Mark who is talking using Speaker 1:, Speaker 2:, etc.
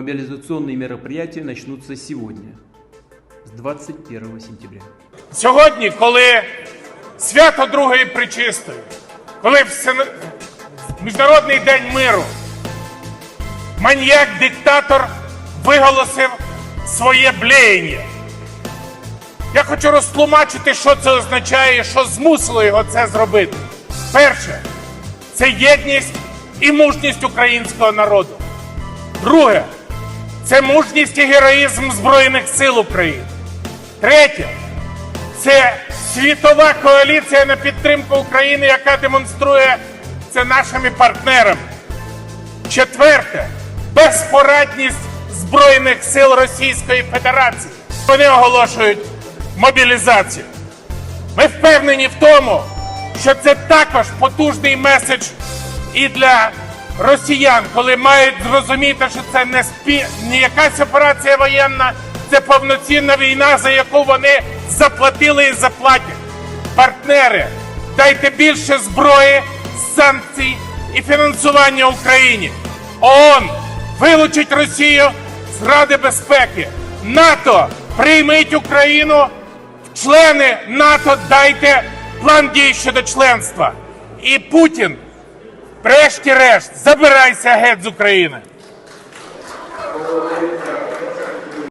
Speaker 1: Мобилизационные мероприятия начнутся сегодня, с 21 сентября.
Speaker 2: Сьогодні, коли свято Другої Пречистої, коли всен- Міжнародний день миру, маньяк-диктатор виголосив своє блеяння. Я хочу розтлумачити, що це означає, що змусило його це зробити. Перше, це єдність і мужність українського народу. Друге, це мужність і героїзм Збройних сил України. Третє, це світова коаліція на підтримку України, яка демонструє це нашими партнерами. Четверте безпорадність Збройних сил Російської Федерації. Вони оголошують мобілізацію. Ми впевнені в тому, що це також потужний меседж і для росіян, коли мають зрозуміти, що це не, спі... не якась операція воєнна, це повноцінна війна, за яку вони заплатили і заплатять. Партнери, дайте більше зброї, санкцій і фінансування Україні. ООН вилучить Росію з Ради безпеки. НАТО прийміть Україну члени НАТО. Дайте план дій щодо членства. І Путін, врешті-решт, забирайся геть з України.